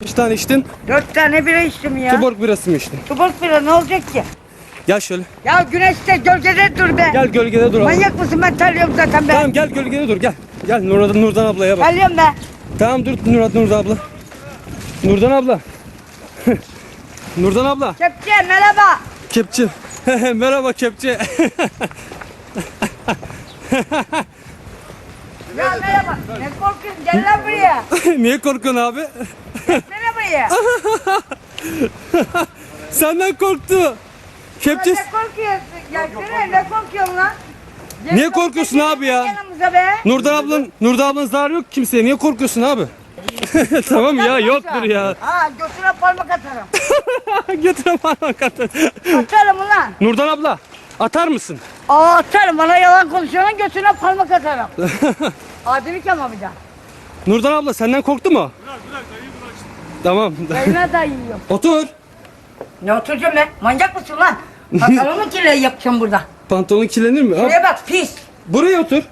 Kaç tane içtin? Dört tane bira içtim ya. Tuborg birası mı içtin? Tuborg bira ne olacak ki? Gel şöyle. Ya güneşte gölgede dur be. Gel gölgede dur. Manyak mısın ben terliyorum zaten be. Tamam gel gölgede dur gel. Gel Nurdan, Nurdan ablaya bak. Terliyorum be. Tamam dur Nurdan, Nurdan abla. Nurdan abla. Nurdan abla. Kepçe merhaba. Kepçe. Merhaba kepçe. Ya merhaba. Ne korkuyorsun gel lan buraya. Niye korkuyorsun abi? Ya. Senden korktu. Kepçe. Ne korkuyorsun? Ya sen ne korkuyorsun lan? Gel Niye korkuyorsun abi ya? Yanımıza be. Nurdan ablan, Nurdan ablanın zararı yok kimseye. Niye korkuyorsun abi? tamam ya yoktur ya. Ha götüne parmak atarım. Getir parmak at. Atarım ulan. Nurdan abla atar mısın? Aa atarım bana yalan konuşuyorsun götüne parmak atarım. Adilik ama bir daha. Nurdan abla senden korktu mu? Tamam. Yayına da yiyorum. Otur. Ne oturacağım ben? Manyak mısın lan? Pantolonu kirli yapacağım burada. Pantolon kirlenir mi? Şuraya bak pis. Buraya otur.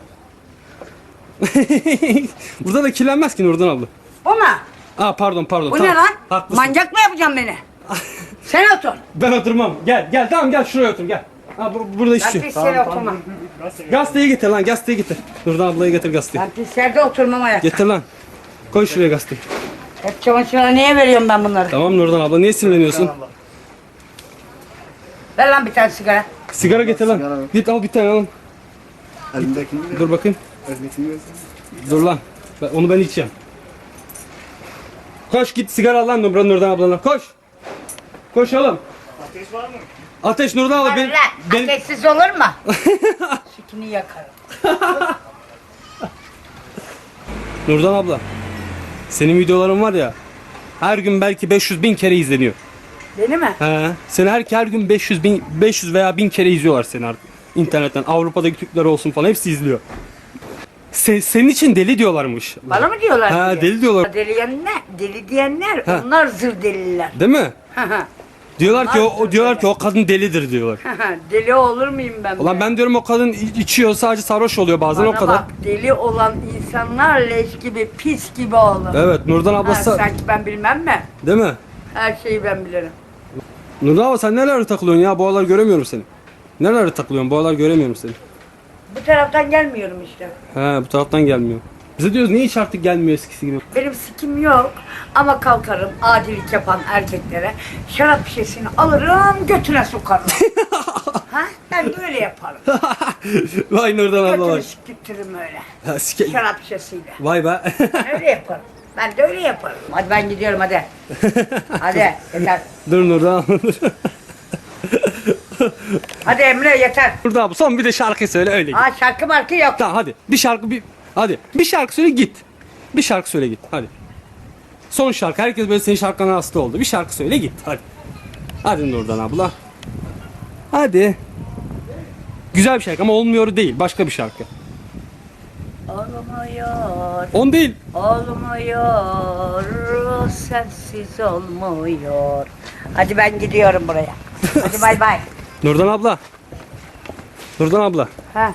Burada da kirlenmez ki Nurdan abla. Bu mu? Aa pardon pardon. Bu tamam. ne lan? Haklısın. Manyak mı yapacaksın beni? Sen otur. Ben oturmam. Gel gel tamam gel şuraya otur gel. Ha bu, burada Ben içiyor. pis yere oturmam. Gazeteyi getir lan gazeteyi getir. Nurdan ablayı getir gazeteyi. Ben pis yerde oturmam ayak. Getir lan. Koy şuraya gazeteyi. Hep çamaşırına niye veriyorum ben bunları? Tamam Nurdan abla niye sinirleniyorsun? Ver lan bir tane sigara. Sigara getir lan. Git al bir tane al. Elimdekini ver. Dur bakayım. Elimdekini ver. Dur lan. Ben- onu ben içeceğim. Koş git sigara al lan Nurdan, Nurdan ablana. Koş. Koş oğlum. Ateş var mı? Ateş Nurdan abla Ver benim, lan. benim, Ateşsiz olur mu? Sütünü yakarım. Nurdan abla. Senin videoların var ya. Her gün belki 500 bin kere izleniyor. Beni mi? He. Seni her, her gün 500 bin 500 veya 1000 kere izliyorlar seni artık. internetten. Avrupa'daki Türkler olsun falan hepsi izliyor. Se- senin için deli diyorlarmış. Bana mı diyorlar? Ha, diye? deli diyorlar. Deli diyenler, deli diyenler Ha. onlar zır deliler. Değil mi? Diyorlar ki o, o diyorlar ki o kadın delidir diyorlar. deli olur muyum ben? Ulan be? ben diyorum o kadın i- içiyor sadece sarhoş oluyor bazen Bana o kadar. bak deli olan insanlar leş gibi, pis gibi olur. Evet Nurdan Ha, ablası sanki ben bilmem mi? değil mi? Her şeyi ben bilirim. Nurdan abla sen nerelerde takılıyorsun ya? Bu aralar göremiyorum seni. Nerelerde takılıyorsun? Bu aralar göremiyorum seni. Bu taraftan gelmiyorum işte. He bu taraftan gelmiyor. Bize diyoruz niye hiç artık gelmiyor eskisi gibi? Benim sikim yok ama kalkarım adilik yapan erkeklere şarap şişesini alırım götüne sokarım. ha? Ben de öyle yaparım. Vay Nurdan abla Götünü bak. öyle. Ha, sike- Şarap şişesiyle. Vay be. Ben öyle yaparım. Ben de öyle yaparım. Hadi ben gidiyorum hadi. Hadi yeter. dur Nurdan abla. dur. Hadi Emre yeter. Nurdan abla son bir de şarkı söyle öyle git. Ha şarkı markı yok. Tamam hadi. Bir şarkı bir hadi. Bir şarkı söyle git. Bir şarkı söyle git. Hadi. Son şarkı. Herkes böyle senin şarkına hasta oldu. Bir şarkı söyle git. Hadi. Hadi Nurdan abla. Hadi. Güzel bir şarkı ama olmuyor değil. Başka bir şarkı. Olmuyor, On değil. olmuyor, sensiz olmuyor. Hadi ben gidiyorum buraya. Hadi bay bay. Nurdan abla. Nurdan abla. Ha?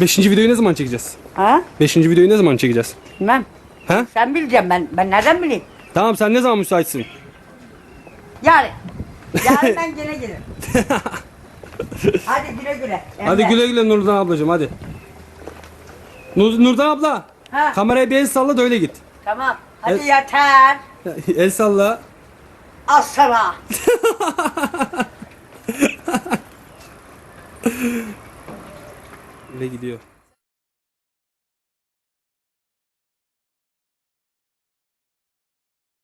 Beşinci videoyu ne zaman çekeceğiz? Ha? Beşinci videoyu ne zaman çekeceğiz? Bilmem. Ha? Sen bileceksin ben. Ben nereden bileyim? Tamam sen ne zaman müsaitsin? Yarın. Yarın ben gene gelirim. Hadi güle güle. Hadi Emre. güle güle Nurdan ablacığım hadi. Nur, Nurdan abla. Ha. Kameraya bir el salla da öyle git. Tamam. Hadi Evet. yeter. el salla. Az sana. Öyle gidiyor.